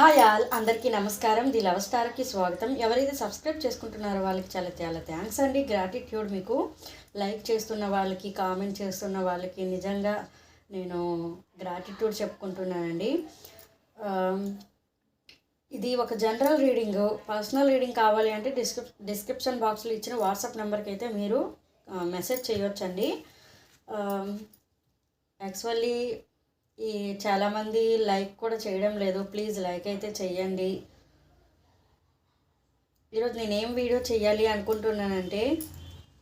Hi all అందరికీ నమస్కారం. The love స్టార్కి స్వాగతం. ఎవరైతే సబ్స్క్రైబ్ చేసుకుంటున్నారో వాళ్ళకి చాలా చాలా థ్యాంక్స్ అండి. గ్రాటిట్యూడ్ మీకు. లైక్ చేస్తున్న వాళ్ళకి కామెంట్ చేస్తున్న వాళ్ళకి నిజంగా నేను గ్రాటిట్యూడ్ చెప్పుకుంటున్నానండి. ఇది ఒక జనరల్ రీడింగ్. పర్సనల్ రీడింగ్ కావాలి అంటే డిస్క్రిప్ డిస్క్రిప్షన్ బాక్స్లో ఇచ్చిన వాట్సాప్ నెంబర్కి అయితే మీరు మెసేజ్ చేయొచ్చండి. యాక్చువల్లీ ఈ చాలామంది లైక్ కూడా చేయడం లేదు. ప్లీజ్ లైక్ అయితే చెయ్యండి. ఈరోజు నేనేం వీడియో చేయాలి అనుకుంటున్నానంటే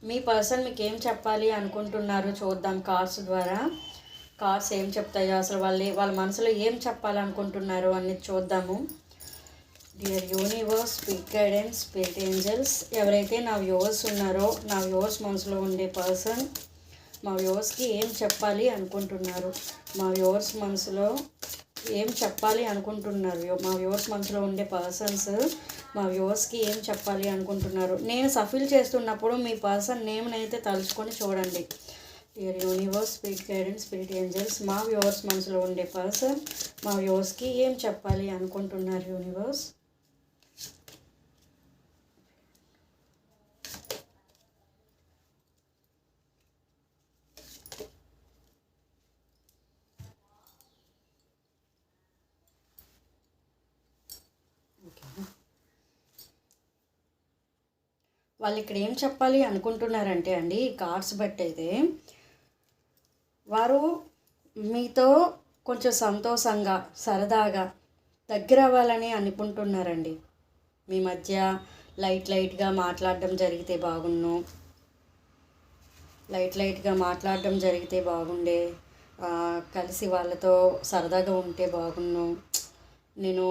మీ పర్సన్ మీకు ఏం చెప్పాలి అనుకుంటున్నారు చూద్దాం కార్డ్స్ ద్వారా. కార్డ్స్ ఏం చెప్తాయో అసలు వాళ్ళు వాళ్ళ మనసులో ఏం చెప్పాలనుకుంటున్నారు అనేది చూద్దాము. Dear universe spirit guidance spirit angels ఎవరైతే నా వ్యూవర్స్ ఉన్నారో నా వ్యూవర్స్ మనసులో ఉండే పర్సన్ మా వ్యూవర్స్కి ఏం చెప్పాలి అనుకుంటున్నారు? మా వ్యూవర్స్ మనసులో ఏం చెప్పాలి అనుకుంటున్నారు? మా వ్యూవర్స్ మనసులో ఉండే పర్సన్స్ మా వ్యూవర్స్కి ఏం చెప్పాలి అనుకుంటున్నారు? నేను సఫిల్ చేస్తున్నప్పుడు మీ పర్సన్ నేమ్నైతే తలుచుకొని చూడండి. Dear universe spirit guidance spirit angels మా వ్యూవర్స్ మనసులో ఉండే పర్సన్ మా వ్యూవర్స్కి ఏం చెప్పాలి అనుకుంటున్నారు యూనివర్స్ వాళ్ళు ఇక్కడ ఏం చెప్పాలి అనుకుంటున్నారంటే అండి ఈ కార్డ్స్ బట్టి అయితే వారు మీతో కొంచెం సంతోషంగా సరదాగా దగ్గర అవ్వాలని అనుకుంటున్నారండి. మీ మధ్య లైట్ లైట్గా మాట్లాడడం జరిగితే బాగున్ను. లైట్ లైట్గా మాట్లాడడం జరిగితే బాగుండే. కలిసి వాళ్ళతో సరదాగా ఉంటే బాగున్ను. నేను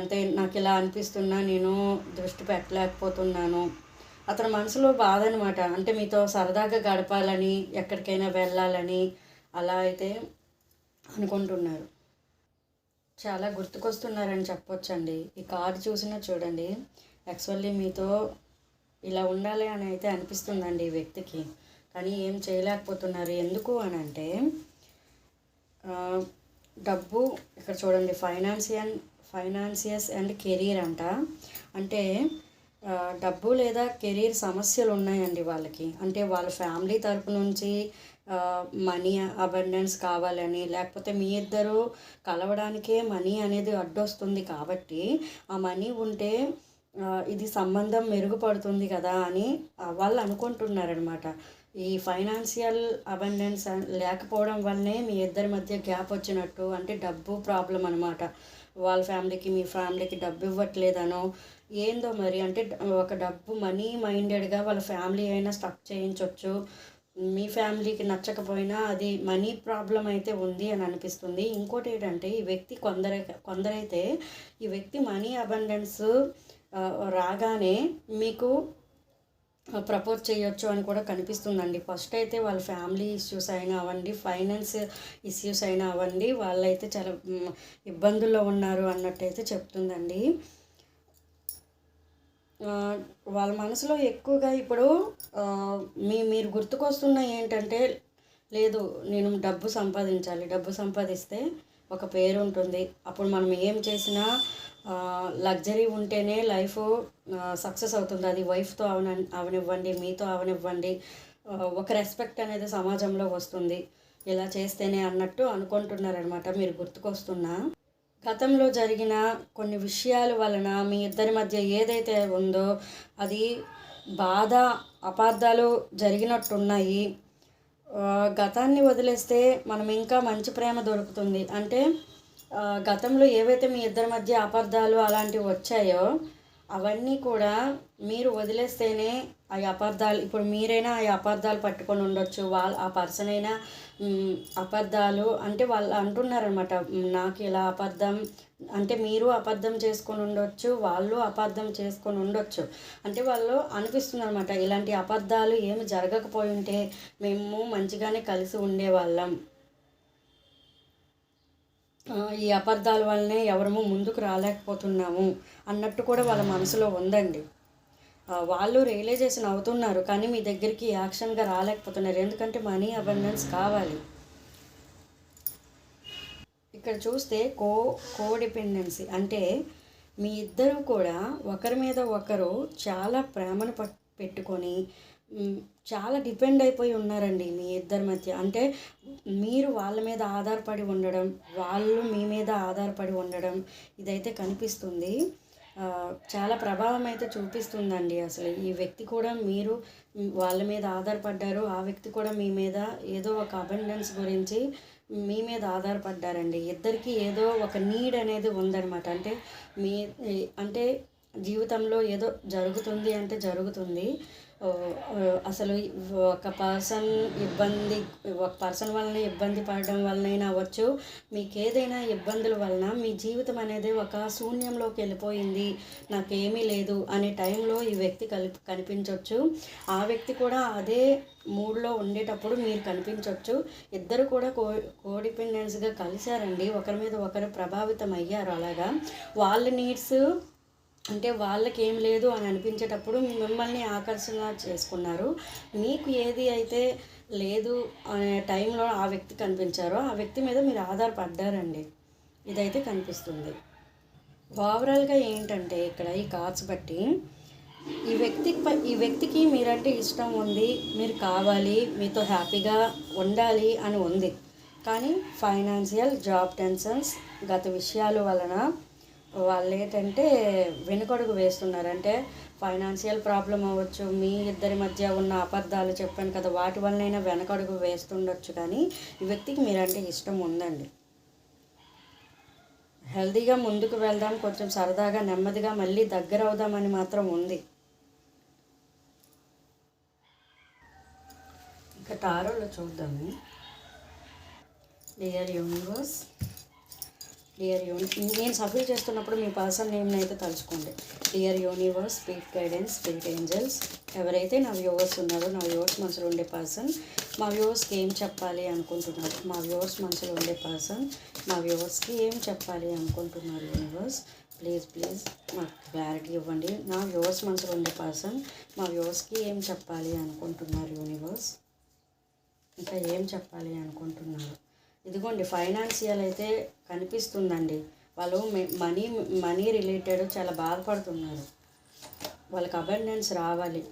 అంతే నాకు ఇలా అనిపిస్తున్నా నేను దృష్టి పెట్టలేకపోతున్నాను. అతని మనసులో బాధ అనమాట అంటే మీతో సరదాగా గడపాలని ఎక్కడికైనా వెళ్ళాలని అలా అయితే అనుకుంటున్నారు. చాలా గుర్తుకొస్తున్నారని చెప్పొచ్చండి. ఈ కార్డు చూసినా చూడండి యాక్చువల్లీ మీతో ఇలా ఉండాలి అని అయితే అనిపిస్తుందండి ఈ వ్యక్తికి. కానీ ఏం చేయలేకపోతున్నారు. ఎందుకు అని అంటే డబ్బు ఇక్కడ చూడండి ఫైనాన్షియల్ ఫైనాన్షియస్ అండ్ కెరీర్ అంట. అంటే డబ్బు లేదా కెరీర్ సమస్యలు ఉన్నాయండి వాళ్ళకి. అంటే వాళ్ళ ఫ్యామిలీ తరపు నుంచి మనీ అబండెన్స్ కావాలని లేకపోతే మీ ఇద్దరు కలవడానికే మనీ అనేది అడ్డొస్తుంది కాబట్టి ఆ మనీ ఉంటే ఇది సంబంధం మెరుగుపడుతుంది కదా అని వాళ్ళు అనుకుంటున్నారనమాట ఈ ఫైనాన్షియల్ అబండెన్స్ లేకపోవడం వల్లనే మీ ఇద్దరి మధ్య గ్యాప్ వచ్చినట్టు అంటే డబ్బు ప్రాబ్లం అనమాట వాళ్ళ ఫ్యామిలీకి మీ ఫ్యామిలీకి డబ్బు ఇవ్వట్లేదనో ఏందో మరి. అంటే ఒక డబ్బు మనీ మైండెడ్గా వాళ్ళ ఫ్యామిలీ అయినా స్టక్ చేయించవచ్చు మీ ఫ్యామిలీకి నచ్చకపోయినా అది మనీ ప్రాబ్లం అయితే ఉంది అని అనిపిస్తుంది. ఇంకోటి ఏంటంటే ఈ వ్యక్తి కొందరై కొందరైతే ఈ వ్యక్తి మనీ అబండెన్స్ రాగానే మీకు ప్రపోజ్ చేయొచ్చు అని కూడా కనిపిస్తుందండి. ఫస్ట్ అయితే వాళ్ళ ఫ్యామిలీ ఇష్యూస్ అయినా అవ్వండి ఫైనాన్స్ ఇష్యూస్ అయినా అవ్వండి వాళ్ళైతే చాలా ఇబ్బందుల్లో ఉన్నారు అన్నట్టయితే చెప్తుందండి. వాళ్ళ మనసులో ఎక్కువగా ఇప్పుడు మీ మీరు గుర్తుకొస్తున్న ఏంటంటే లేదు నేను డబ్బు సంపాదించాలి. డబ్బు సంపాదిస్తే ఒక పేరు ఉంటుంది అప్పుడు మనం ఏం చేసినా లగ్జరీ ఉంటేనే లైఫ్ సక్సెస్ అవుతుంది. అది వైఫ్తో అవన అవనివ్వండి మీతో అవనివ్వండి. ఒక రెస్పెక్ట్ అనేది సమాజంలో వస్తుంది. ఇలా చేస్తేనే అన్నట్టు అనుకుంటున్నారనమాట మీరు గుర్తుకొస్తున్నా. గతంలో జరిగిన కొన్ని విషయాల వలన మీ ఇద్దరి మధ్య ఏదైతే ఉందో అది బాధ అపార్థాలు జరిగినట్టున్నాయి. గతాన్ని వదిలేస్తే మనం ఇంకా మంచి ప్రేమ దొరుకుతుంది. అంటే గతంలో ఏవైతే మీ ఇద్దరి మధ్య అపార్థాలు అలాంటివి వచ్చాయో అవన్నీ కూడా మీరు వదిలేస్తేనే ఆ అపార్థాలు ఇప్పుడు మీరైనా ఆ అపార్థాలు పట్టుకొని ఉండొచ్చు. వాళ్ళ ఆ పర్సన్ అయినా అబద్ధాలు అంటే వాళ్ళు అంటున్నారనమాట నాకు ఇలా అబద్ధం అంటే మీరు అబద్ధం చేసుకొని ఉండొచ్చు వాళ్ళు అబద్ధం చేసుకొని ఉండొచ్చు. అంటే వాళ్ళు అనిపిస్తుంది అనమాట ఇలాంటి అబద్ధాలు ఏమి జరగకపోయి ఉంటే మేము మంచిగానే కలిసి ఉండేవాళ్ళం ఈ అబద్ధాల వల్లనే ఎవరము ముందుకు రాలేకపోతున్నాము అన్నట్టు కూడా వాళ్ళ మనసులో ఉందండి. వాళ్ళు రియలైజేషన్ అవుతున్నారు కానీ మీ దగ్గరికి యాక్షన్గా రాలేకపోతున్నారు. ఎందుకంటే మనీ అబండెన్స్ కావాలి. ఇక్కడ చూస్తే కో కోడిపెండెన్సీ అంటే మీ ఇద్దరు కూడా ఒకరి మీద ఒకరు చాలా ప్రేమను పెట్టుకొని చాలా డిపెండ్ అయిపోయి ఉన్నారండి మీ ఇద్దరి మధ్య. అంటే మీరు వాళ్ళ మీద ఆధారపడి ఉండడం వాళ్ళు మీ మీద ఆధారపడి ఉండడం ఇదైతే కనిపిస్తుంది. చాలా ప్రభావం అయితే చూపిస్తుందండి అసలు. ఈ వ్యక్తి కూడా మీరు వాళ్ళ మీద ఆధారపడ్డారు. ఆ వ్యక్తి కూడా మీ మీద ఏదో ఒక అబండెన్స్ గురించి మీ మీద ఆధారపడ్డారండి. ఇద్దరికి ఏదో ఒక నీడ్ అనేది ఉందన్నమాట. అంటే మీ అంటే జీవితంలో ఏదో జరుగుతుంది అంటే జరుగుతుంది. అసలు ఒక పర్సన్ ఇబ్బంది ఒక పర్సన్ వలన ఇబ్బంది పడడం వలనైనా అవ్వచ్చు. మీకు ఏదైనా ఇబ్బందుల వలన మీ జీవితం అనేది ఒక శూన్యంలోకి వెళ్ళిపోయింది నాకేమీ లేదు అనే టైంలో ఈ వ్యక్తి కలి కనిపించవచ్చు ఆ వ్యక్తి కూడా అదే మూడ్లో ఉండేటప్పుడు మీరు కనిపించవచ్చు ఇద్దరు కూడా కో కోడిపెండెన్స్గా కలిశారండి. ఒకరి మీద ఒకరు ప్రభావితం అయ్యారు అలాగా. వాళ్ళ నీడ్స్ అంటే వాళ్ళకి ఏం లేదు అని అనిపించేటప్పుడు మిమ్మల్ని ఆకర్షణ చేసుకున్నారు. మీకు ఏది అయితే లేదు అనే టైంలో ఆ వ్యక్తి కనిపించారో ఆ వ్యక్తి మీద మీరు ఆధారపడ్డారండి. ఇదైతే కనిపిస్తుంది. ఓవరాల్గా ఏంటంటే ఇక్కడ ఈ కార్డ్స్ బట్టి ఈ వ్యక్తి ఈ వ్యక్తికి మీరంటే ఇష్టం ఉంది మీరు కావాలి మీతో హ్యాపీగా ఉండాలి అని ఉంది. కానీ ఫైనాన్షియల్ జాబ్ టెన్షన్స్ గత విషయాల వలన వాళ్ళు ఏంటంటే వెనుకడుగు వేస్తున్నారు. అంటే ఫైనాన్షియల్ ప్రాబ్లం అవ్వచ్చు మీ ఇద్దరి మధ్య ఉన్న అబద్ధాలు చెప్పాను కదా వాటి వల్లనైనా వెనకడుగు వేస్తుండొచ్చు కానీ ఈ వ్యక్తికి మీరంటే ఇష్టం ఉందండి. హెల్తీగా ముందుకు వెళ్దాం కొంచెం సరదాగా నెమ్మదిగా మళ్ళీ దగ్గర అవుదామని మాత్రం ఉంది. ఇంకా టారోలో చూద్దాము. డియర్ యూనివర్స్ డియర్ యూని నేను సఫర్ చేస్తున్నప్పుడు మీ పర్సన్ నేమ్ని అయితే తలుచుకోండి. Dear universe spirit guidance spirit angels ఎవరైతే నా వ్యూవర్స్ ఉన్నారో నా వ్యూవర్స్ మనసులో ఉండే పర్సన్ మా వ్యూవర్స్కి ఏం చెప్పాలి అనుకుంటున్నారు? మా వ్యూవర్స్ మనసులో ఉండే పర్సన్ మా వ్యూవర్స్కి ఏం చెప్పాలి అనుకుంటున్నారు యూనివర్స్ ప్లీజ్ ప్లీజ్ మాకు క్లారిటీ ఇవ్వండి. నా వ్యూవర్స్ మనసులో ఉండే పర్సన్ మా వ్యూవర్స్కి ఏం చెప్పాలి అనుకుంటున్నారు యూనివర్స్ ఇంకా ఏం చెప్పాలి అనుకుంటున్నారు? ఇదిగోండి ఫైనాన్షియల్ అయితే కనిపిస్తుందండి. వాళ్ళు మనీ మనీ రిలేటెడ్ చాలా బాధపడుతున్నారు. వాళ్ళకి అబండెన్స్ రావాలి.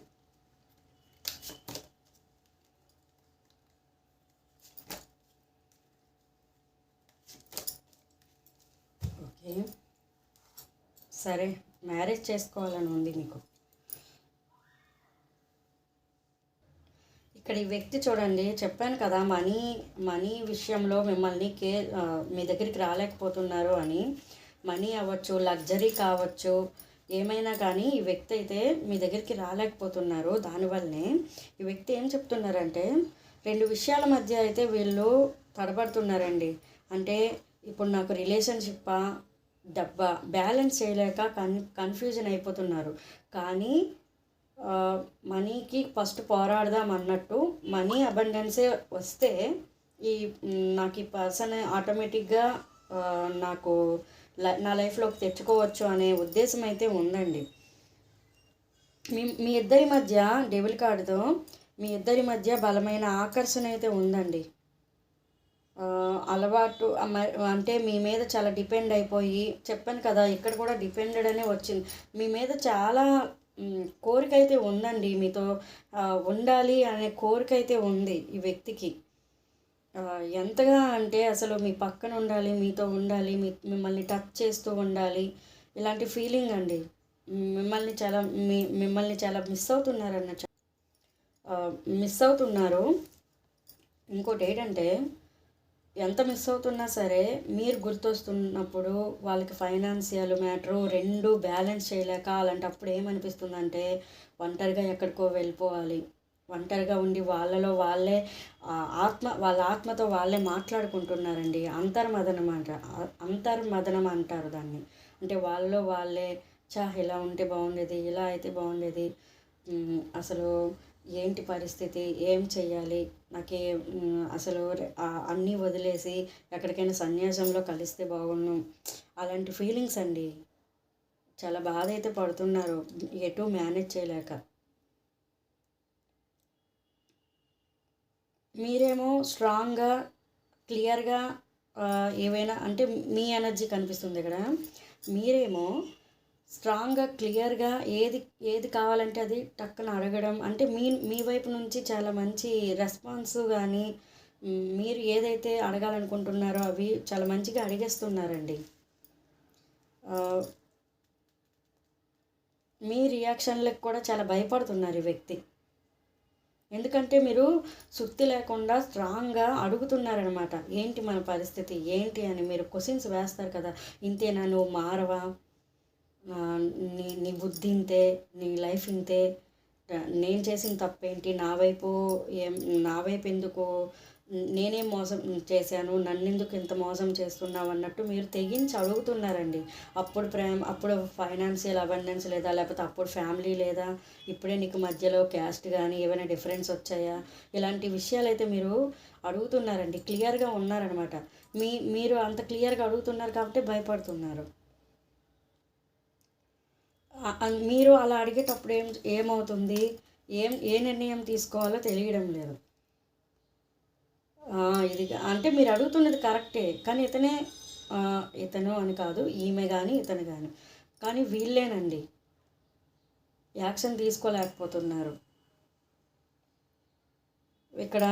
ఓకే సరే మ్యారేజ్ చేసుకోవాలని ఉంది మీకు. ఇక్కడ ఈ వ్యక్తి చూడండి చెప్పాను కదా మనీ మనీ విషయంలో మిమ్మల్ని కే మీ దగ్గరికి రాలేకపోతున్నారు అని. మనీ అవ్వచ్చు లగ్జరీ కావచ్చు ఏమైనా కానీ ఈ వ్యక్తి అయితే మీ దగ్గరికి రాలేకపోతున్నారు దానివల్లనే. ఈ వ్యక్తి ఏం చెప్తున్నారంటే రెండు విషయాల మధ్య అయితే వీళ్ళు తడబడుతున్నారండి. అంటే ఇప్పుడు నాకు రిలేషన్షిప్పా డబ్బా బ్యాలెన్స్ చేయలేక కన్ కన్ఫ్యూజన్ అయిపోతున్నారు. కానీ మనీకి ఫస్ట్ పోరాడదాం అన్నట్టు మనీ అబండెన్సే వస్తే ఈ నాకు ఈ పర్సన్ ఆటోమేటిక్గా నాకు నా లైఫ్లోకి తెచ్చుకోవచ్చు అనే ఉద్దేశం అయితే ఉందండి. మీ మీ ఇద్దరి మధ్య డెబిల్ కార్డుతో మీ ఇద్దరి మధ్య బలమైన ఆకర్షణ అయితే ఉందండి. అలవాటు అంటే మీ మీద చాలా డిపెండ్ అయిపోయి చెప్పాను కదా ఇక్కడ కూడా డిపెండెడ్ అనే వచ్చింది. మీ మీద చాలా కోరిక అయితే ఉందండి. మీతో ఉండాలి అనే కోరిక అయితే ఉంది ఈ వ్యక్తికి. ఎంతగా అంటే అసలు మీ పక్కన ఉండాలి మీతో ఉండాలి మీ మిమ్మల్ని టచ్ చేస్తూ ఉండాలి ఇలాంటి ఫీలింగ్ అండి. మిమ్మల్ని చాలా మీ మిమ్మల్ని చాలా మిస్ అవుతున్నారన్న మిస్ అవుతున్నారు. ఇంకోటి ఏంటంటే ఎంత మిస్ అవుతున్నా సరే మీరు గుర్తొస్తున్నప్పుడు వాళ్ళకి ఫైనాన్షియల్ మ్యాటరు రెండు బ్యాలెన్స్ చేయలేక అలాంటప్పుడు ఏమనిపిస్తుందంటే ఒంటరిగా ఎక్కడికో వెళ్ళిపోవాలి. ఒంటరిగా ఉండి వాళ్ళలో వాళ్ళే ఆత్మ వాళ్ళ ఆత్మతో వాళ్ళే మాట్లాడుకుంటున్నారండి. అంతర్మదనం అంట అంతర్మదనం అంటారు దాన్ని. అంటే వాళ్ళలో వాళ్ళే చా ఇలా ఉంటే బాగుండేది ఇలా అయితే బాగుండేది. అసలు ఏంటి పరిస్థితి? ఏం చెయ్యాలి? నాకే అసలు అన్నీ వదిలేసి ఎక్కడికైనా సన్యాసంలో కలిస్తే బాగుండు. అలాంటి ఫీలింగ్స్ అండి. చాలా బాధ అయితే పడుతున్నారు. ఎటు మేనేజ్ చేయలేక. మీరేమో స్ట్రాంగ్గా క్లియర్గా ఏవైనా అంటే మీ ఎనర్జీ కనిపిస్తుంది ఇక్కడ మీరేమో స్ట్రాంగ్గా క్లియర్గా ఏది ఏది కావాలంటే అది టక్కున అడగడం. అంటే మీ మీ వైపు నుంచి చాలా మంచి రెస్పాన్స్ కానీ మీరు ఏదైతే అడగాలనుకుంటున్నారో అవి చాలా మంచిగా అడిగేస్తున్నారండి. మీ రియాక్షన్లకు కూడా చాలా భయపడుతున్నారు ఈ వ్యక్తి. ఎందుకంటే మీరు సుత్తి లేకుండా స్ట్రాంగ్గా అడుగుతున్నారనమాట ఏంటి మన పరిస్థితి? ఏంటి అని మీరు క్వశ్చన్స్ వేస్తారు కదా. ఇంతేనా? నువ్వు మారవా? నీ నీ బుద్ధి ఇంతే నీ లైఫ్ ఇంతే. నేను చేసిన తప్పేంటి? నా వైపు ఏం నా వైపు ఎందుకు? నేనేం మోసం చేశాను? నన్ను ఎందుకు ఇంత మోసం చేస్తున్నావు? అన్నట్టు మీరు తెగించి అడుగుతున్నారండి. అప్పుడు ప్రేమ అప్పుడు ఫైనాన్షియల్ అబండెన్స్ లేదా లేకపోతే అప్పుడు ఫ్యామిలీ లేదా ఇప్పుడే నీకు మధ్యలో క్యాస్ట్ కానీ ఏమైనా డిఫరెన్స్ వచ్చాయా? ఇలాంటి విషయాలు అయితే మీరు అడుగుతున్నారండి. క్లియర్గా ఉన్నారనమాట మీ మీరు అంత క్లియర్గా అడుగుతున్నారు కాబట్టి భయపడుతున్నారు. మీరు అలా అడిగేటప్పుడు ఏం ఏమవుతుంది? ఏం ఏ నిర్ణయం తీసుకోవాలో తెలియడం లేదు. ఇది అంటే మీరు అడుగుతున్నది కరెక్టే కానీ ఇతనే ఇతను అని కాదు ఈమె కానీ ఇతను కానీ కానీ వీళ్ళేనండి. యాక్షన్ తీసుకోలేకపోతున్నారు. ఇక్కడ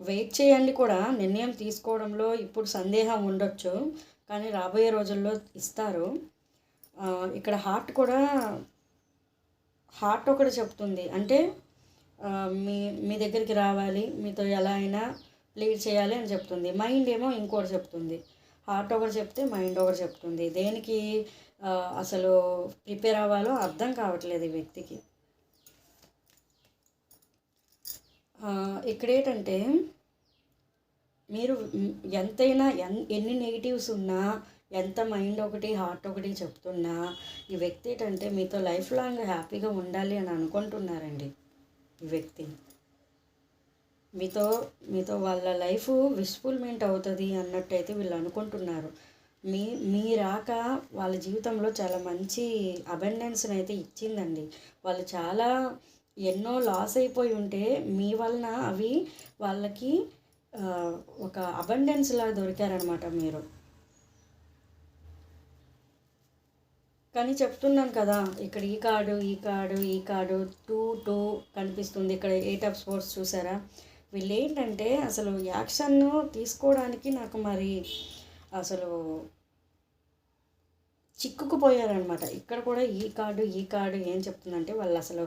వెయిట్ చేయండి కూడా నిర్ణయం తీసుకోవడంలో ఇప్పుడు సందేహం ఉండొచ్చు కానీ రాబోయే రోజుల్లో ఇస్తారు. ఇక్కడ హార్ట్ కూడా హార్ట్ ఒకటి చెప్తుంది. అంటే మీ మీ దగ్గరికి రావాలి మీతో ఎలా అయినా లీడ్ చేయాలి అని చెప్తుంది. మైండ్ ఏమో ఇంకోటి చెప్తుంది. హార్ట్ ఒకటి చెప్తే మైండ్ ఒకటి చెప్తుంది. దేనికి అసలు ప్రిపేర్ అవ్వాలో అర్థం కావట్లేదు ఈ వ్యక్తికి. ఇక్కడేంటంటే ఇక్కడ ఏంటంటే మీరు ఎంతైనా ఎన్ ఎన్ని నెగిటివ్స్ ఉన్నా ఎంత మైండ్ ఒకటి హార్ట్ ఒకటి చెప్తున్నా ఈ వ్యక్తి ఏంటంటే మీతో లైఫ్ లాంగ్ హ్యాపీగా ఉండాలి అని అనుకుంటున్నారండి ఈ వ్యక్తి. మీతో మీతో వాళ్ళ లైఫ్ విస్ఫుల్మెంట్ అవుతుంది అన్నట్టయితే వీళ్ళు అనుకుంటున్నారు. మీ మీ రాక వాళ్ళ జీవితంలో చాలా మంచి అబెండెన్స్ని అయితే ఇచ్చిందండి. వాళ్ళు చాలా ఎన్నో లాస్ అయిపోయి ఉంటే మీ వలన అవి వాళ్ళకి ఒక అబెండెన్స్ లాగా దొరికారనమాట మీరు. కానీ చెప్తున్నాను కదా ఇక్కడ ఈ కార్డు ఈ కార్డు ఈ కార్డు టూ టూ కనిపిస్తుంది. ఇక్కడ ఎయిట్ ఆఫ్ స్పోర్ట్స్ చూసారా? వీళ్ళు ఏంటంటే అసలు యాక్షన్ తీసుకోవడానికి నాకు మరి అసలు చిక్కుకుపోయారనమాట ఇక్కడ కూడా ఈ కార్డు ఈ కార్డు ఏం చెప్తుందంటే వాళ్ళు అసలు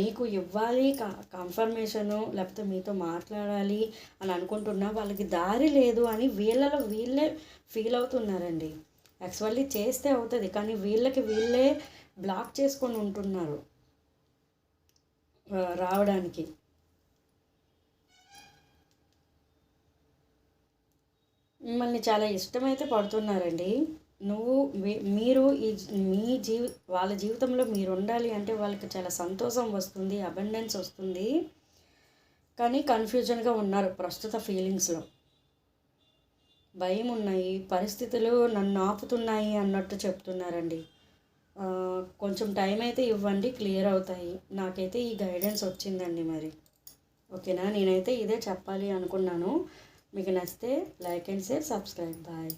మీకు ఇవ్వాలి కన్ఫర్మేషను లేకపోతే మీతో మాట్లాడాలి అని అనుకుంటున్నా. వాళ్ళకి దారి లేదు అని వీళ్ళలో వీళ్ళే ఫీల్ అవుతున్నారండి. యాక్చువల్లీ చేస్తే అవుతుంది కానీ వీళ్ళకి వీళ్ళే బ్లాక్ చేసుకొని ఉంటున్నారు రావడానికి. మిమ్మల్ని చాలా ఇష్టమైతే పడుతున్నారండి. నువ్వు మీరు ఈ మీ జీవి వాళ్ళ జీవితంలో మీరు ఉండాలి అంటే వాళ్ళకి చాలా సంతోషం వస్తుంది అబండెన్స్ వస్తుంది. కానీ కన్ఫ్యూజన్గా ఉన్నారు ప్రస్తుత ఫీలింగ్స్లో భయం ఉన్నాయి పరిస్థితులు నన్ను ఆపుతున్నాయి అన్నట్టు చెప్తున్నారండి. కొంచెం టైం అయితే ఇవ్వండి క్లియర్ అవుతాయి. నాకైతే ఈ గైడెన్స్ వచ్చిందండి మరి. ఓకేనా? నేనైతే ఇదే చెప్పాలి అనుకున్నాను. మీకు నచ్చితే like and share subscribe bye